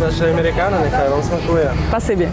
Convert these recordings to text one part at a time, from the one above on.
Наше американо, нехай вам смакує. Спасибі.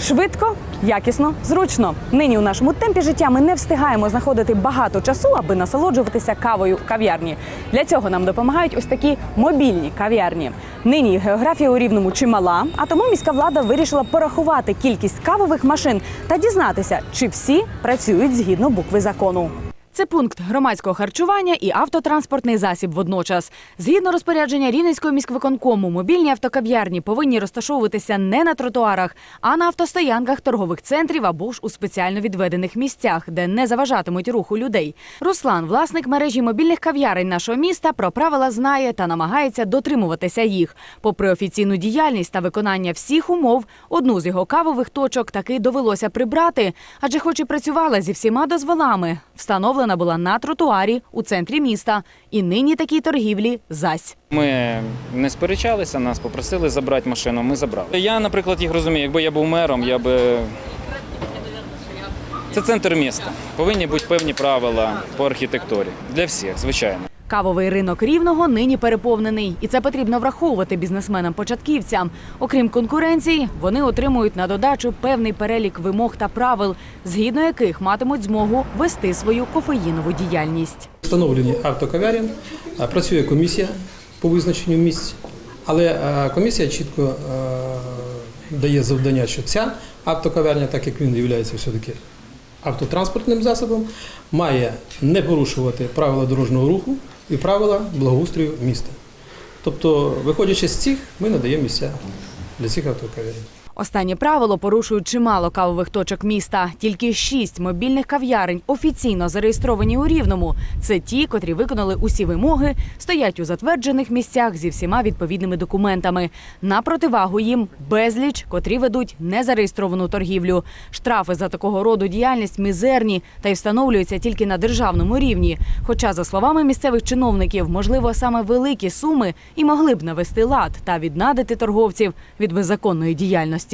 Швидко, якісно, зручно. Нині у нашому темпі життя ми не встигаємо знаходити багато часу, аби насолоджуватися кавою в кав'ярні. Для цього нам допомагають ось такі мобільні кав'ярні. Нині географія у рівному чимала, а тому міська влада вирішила порахувати кількість кавових машин та дізнатися, чи всі працюють згідно букви закону. Це пункт громадського харчування і автотранспортний засіб водночас. Згідно розпорядження Рівненського міськвиконкому, мобільні автокав'ярні повинні розташовуватися не на тротуарах, а на автостоянках торгових центрів або ж у спеціально відведених місцях, де не заважатимуть руху людей. Руслан, власник мережі мобільних кав'ярень нашого міста, про правила знає та намагається дотримуватися їх. Попри офіційну діяльність та виконання всіх умов, одну з його кавових точок таки довелося прибрати, адже, хоч і працювала зі всіма дозволами, встановлена була на тротуарі у центрі міста, і нині такій торгівлі зась. Ми не сперечалися, нас попросили забрати машину, ми забрали. Я, наприклад, їх розумію, якби я був мером, я би. Це центр міста. Повинні бути певні правила по архітектурі. Для всіх, звичайно. Кавовий ринок рівного нині переповнений, і це потрібно враховувати бізнесменам-початківцям. Окрім конкуренції, вони отримують на додачу певний перелік вимог та правил, згідно яких матимуть змогу вести свою кофеїнову діяльність. Встановлені автокав'ярень, е, працює комісія по визначенню місць, але комісія чітко дає завдання, що ця автокав'ярня, так як він є все-таки автотранспортним засобом, має не порушувати правила дорожнього руху і правила благоустрою міста. Тобто, виходячи з цих, ми надаємо місця для цих автокав'ярень. Останнє правило порушують чимало кавових точок міста. Тільки шість мобільних кав'ярень офіційно зареєстровані у Рівному. Це ті, котрі виконали усі вимоги, стоять у затверджених місцях зі всіма відповідними документами. На противагу їм безліч, котрі ведуть незареєстровану торгівлю. Штрафи за такого роду діяльність мізерні та й встановлюються тільки на державному рівні. Хоча, за словами місцевих чиновників, можливо, саме великі суми і могли б навести лад та віднадити торговців від беззаконної діяльності.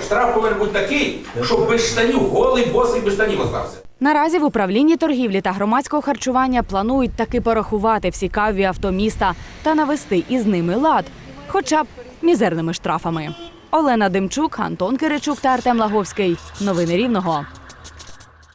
Штраф повинен бути такий, щоб без штанів, голий босий без штанів остався. Наразі в управлінні торгівлі та громадського харчування планують таки порахувати всі каві авто міста та навести із ними лад, хоча б мізерними штрафами. Олена Демчук, Антон Киричук та Артем Лаговський. Новини Рівного.